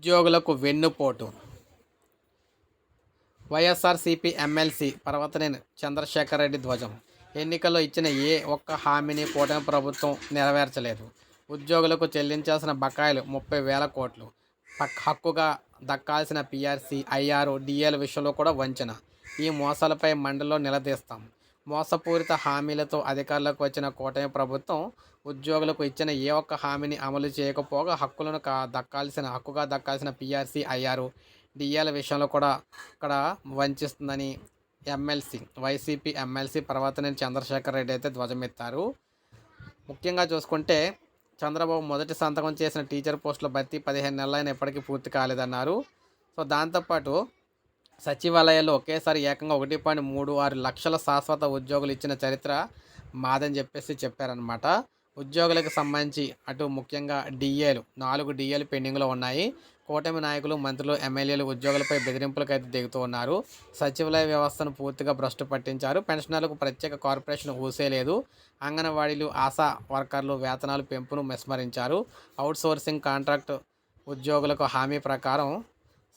ఉద్యోగులకు వెన్నుపోటు. YSRCP MLC Parvathaneni Chandrasekhar Reddy ధ్వజం. ఎన్నికల్లో ఇచ్చిన ఏ ఒక్క హామీని కూటమి ప్రభుత్వం నెరవేర్చలేదు. ఉద్యోగులకు చెల్లించాల్సిన బకాయిలు ముప్పై వేల కోట్లు. పక్ హక్కుగా దక్కాల్సిన పీఆర్సీ ఐఆర్ డిఎల్ విషయంలో కూడా వంచన. ఈ మోసాలపై మండలిలో నిలదీస్తాం. మోసపూరిత హామీలతో అధికారులకు వచ్చిన కూటమి ప్రభుత్వం ఉద్యోగులకు ఇచ్చిన ఏ ఒక్క హామీని అమలు చేయకపోగా హక్కులను కా దక్కాల్సిన హక్కుగా దక్కాల్సిన పీఆర్సీ అయ్యారు. డిఎల విషయంలో కూడా ఇక్కడ వంచిస్తుందని MLC YCP MLC Parvathaneni Chandrasekhar Reddy అయితే ధ్వజమెత్తారు. ముఖ్యంగా చూసుకుంటే చంద్రబాబు మొదటి సంతకం చేసిన టీచర్ పోస్టుల భర్తీ పదిహేను నెలలైన ఇప్పటికీ పూర్తి కాలేదన్నారు. సో దాంతోపాటు సచివాలయాల్లో ఒకేసారి ఏకంగా ఒకటి పాయింట్ మూడు ఆరు లక్షల శాశ్వత ఉద్యోగులు ఇచ్చిన చరిత్ర మాదని చెప్పేసి చెప్పారనమాట ఉద్యోగులకు సంబంధించి అటు ముఖ్యంగా డిఏలు నాలుగు డిఏలు పెండింగ్లో ఉన్నాయి. కూటమి నాయకులు మంత్రులు ఎమ్మెల్యేలు ఉద్యోగులపై బెదిరింపులకు అయితే దిగుతూ ఉన్నారు. సచివాలయ వ్యవస్థను పూర్తిగా భ్రష్టు పట్టించారు. పెన్షనర్లకు ప్రత్యేక కార్పొరేషన్ ఊసేలేదు అంగన్వాడీలు ఆశా వర్కర్లు వేతనాలు పెంపును విస్మరించారు అవుట్సోర్సింగ్ కాంట్రాక్ట్ ఉద్యోగులకు హామీ ప్రకారం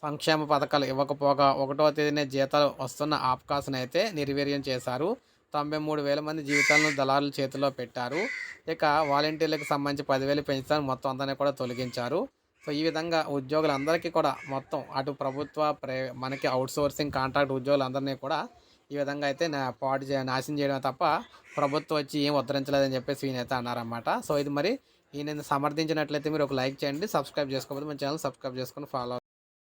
సంక్షేమ పథకాలు ఇవ్వకపోగా ఒకటో తేదీనే జీతాలు వస్తున్న అవకాశం అయితే నిర్వీర్యం చేశారు. తొంభై మూడు వేల మంది జీవితాలను దళారుల చేతిలో పెట్టారు. ఇక వాలంటీర్లకు సంబంధించి పదివేలు పెంచుతాను మొత్తం అందరినీ కూడా తొలగించారు. సో ఈ విధంగా ఉద్యోగులందరికీ కూడా మొత్తం అటు ప్రభుత్వ ప్రే మనకి అవుట్సోర్సింగ్ కాంట్రాక్ట్ ఉద్యోగులందరినీ కూడా ఈ విధంగా అయితే నా పాటు చే నాశనం చేయడం తప్ప ప్రభుత్వం వచ్చి ఏం ఉద్ధరించలేదని చెప్పేసి ఈయన అయితే అన్నారన్నమాట. సో ఇది మరి ఈయన సమర్థించినట్లయితే మీరు ఒక లైక్ చేయండి సబ్స్క్రైబ్ చేసుకోకపోతే మన ఛానల్ సబ్స్క్రైబ్ చేసుకొని ఫాలో